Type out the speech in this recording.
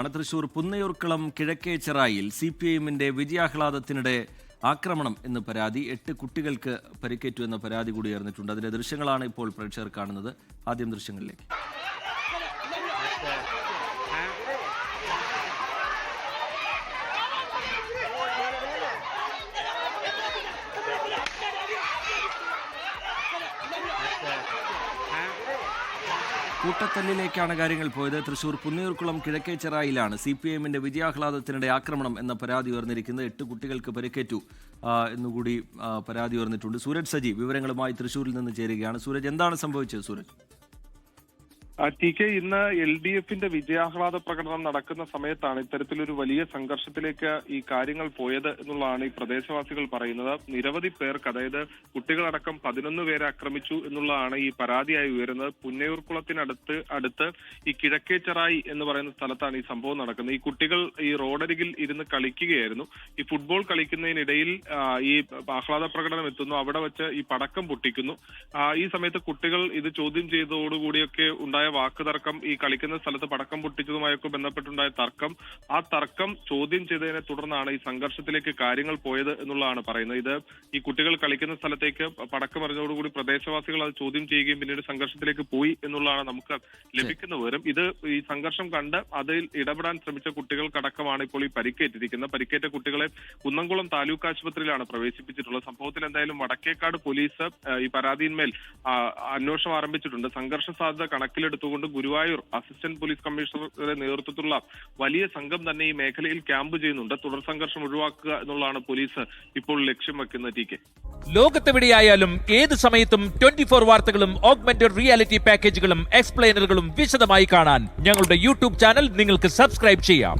ആണ്. തൃശൂർ പുന്നയൂർക്കുളം ചെറായിൽ C P ഐഎമ്മിന്റെ വിജയാഹ്ലാദത്തിനിടെ ആക്രമണം എന്ന് പരാതി. എട്ട് കുട്ടികൾക്ക് പരിക്കേറ്റു എന്ന പരാതി കൂടി ഉയർന്നിട്ടുണ്ട്. അതിന്റെ ദൃശ്യങ്ങളാണ് ഇപ്പോൾ പ്രേക്ഷകർ കാണുന്നത്. ആദ്യം ദൃശ്യങ്ങളിലേക്ക്. കൂട്ടത്തല്ലിലേക്കാണ് കാര്യങ്ങൾ പോയത്. തൃശൂർ പുന്നീർക്കുളം കിഴക്കേച്ചിറായിലാണ് സി പി എമ്മിന്റെ വിജയാഹ്ലാദത്തിനിടെ ആക്രമണം എന്ന പരാതി ഉയർന്നിരിക്കുന്നത് എട്ട് കുട്ടികൾക്ക് പരിക്കേറ്റു എന്നുകൂടി പരാതി ഉയർന്നിട്ടുണ്ട്. സൂരജ് സജി വിവരങ്ങളുമായി തൃശൂരിൽ നിന്ന് ചേരുകയാണ്. സൂരജ് എന്താണ് സംഭവിച്ചത് സൂരജ്? ടി കെ ഇന്ന് എൽ ഡി എഫിന്റെ വിജയാഹ്ലാദ പ്രകടനം നടക്കുന്ന സമയത്താണ് ഇത്തരത്തിലൊരു വലിയ സംഘർഷത്തിലേക്ക് ഈ കാര്യങ്ങൾ പോയത് എന്നുള്ളതാണ് ഈ പ്രദേശവാസികൾ പറയുന്നത്. നിരവധി പേർക്ക് അതായത് കുട്ടികളടക്കം പതിനൊന്ന് പേരെ ആക്രമിച്ചു എന്നുള്ളതാണ് ഈ പരാതിയായി ഉയരുന്നത്. പുന്നയൂർക്കുളത്തിനടുത്ത് അടുത്ത് ഈ കിഴക്കേച്ചറായി എന്ന് പറയുന്ന സ്ഥലത്താണ് ഈ സംഭവം നടക്കുന്നത്. ഈ കുട്ടികൾ ഈ റോഡരികിൽ ഇരുന്ന് കളിക്കുകയായിരുന്നു. ഈ ഫുട്ബോൾ കളിക്കുന്നതിനിടയിൽ ഈ ആഹ്ലാദ പ്രകടനം എത്തുന്നു. അവിടെ വെച്ച് ഈ പടക്കം പൊട്ടിക്കുന്നു. ഈ സമയത്ത് കുട്ടികൾ ഇത് ചോദ്യം ചെയ്തതോടുകൂടിയൊക്കെ ഉണ്ടായ വാക്ക് തർക്കം ഈ കളിക്കുന്ന സ്ഥലത്ത് പടക്കം പൊട്ടിച്ചതുമായൊക്കെ ബന്ധപ്പെട്ടുണ്ടായ തർക്കം ആ തർക്കം ചോദ്യം ചെയ്തതിനെ തുടർന്നാണ് ഈ സംഘർഷത്തിലേക്ക് കാര്യങ്ങൾ പോയത് എന്നുള്ളതാണ് പറയുന്നത്. ഇത് ഈ കുട്ടികൾ കളിക്കുന്ന സ്ഥലത്തേക്ക് പടക്കം അറിഞ്ഞതോടുകൂടി പ്രദേശവാസികൾ അത് ചോദ്യം ചെയ്യുകയും പിന്നീട് സംഘർഷത്തിലേക്ക് പോയി എന്നുള്ളതാണ് നമുക്ക് ലഭിക്കുന്ന വിവരം. ഇത് ഈ സംഘർഷം കണ്ട് അതിൽ ഇടപെടാൻ ശ്രമിച്ച കുട്ടികൾക്കടക്കമാണ് ഇപ്പോൾ ഈ പരിക്കേറ്റിരിക്കുന്നത്. പരിക്കേറ്റ കുട്ടികളെ കുന്നംകുളം താലൂക്ക് ആശുപത്രിയിലാണ് പ്രവേശിപ്പിച്ചിട്ടുള്ളത്. സംഭവത്തിൽ എന്തായാലും വടക്കേക്കാട് പോലീസ് ഈ പരാതിയിന്മേൽ അന്വേഷണം ആരംഭിച്ചിട്ടുണ്ട്. സംഘർഷ സാധ്യത കണക്കിലെടുത്തുകൊണ്ട് ഗുരുവായൂർ അസിസ്റ്റന്റ് പോലീസ് കമ്മീഷണറുടെ നേതൃത്വത്തിലുള്ള വലിയ സംഘം തന്നെ ഈ മേഖലയിൽ ക്യാമ്പ് ചെയ്യുന്നുണ്ട്. തുടർ സംഘർഷം ഒഴിവാക്കുക എന്നുള്ളതാണ് പോലീസ് ഇപ്പോൾ ലക്ഷ്യം വെക്കുന്നത് ടി കെ ലോകത്തെവിടെയായാലും ഏത് സമയത്തും ട്വന്റി ഫോർ വാർത്തകളും ഓഗ്മെന്റഡ് റിയാലിറ്റി പാക്കേജുകളും എക്സ്പ്ലെയിനറുകളും വിശദമായി കാണാൻ ഞങ്ങളുടെ യൂട്യൂബ് ചാനൽ നിങ്ങൾക്ക് സബ്സ്ക്രൈബ് ചെയ്യാം.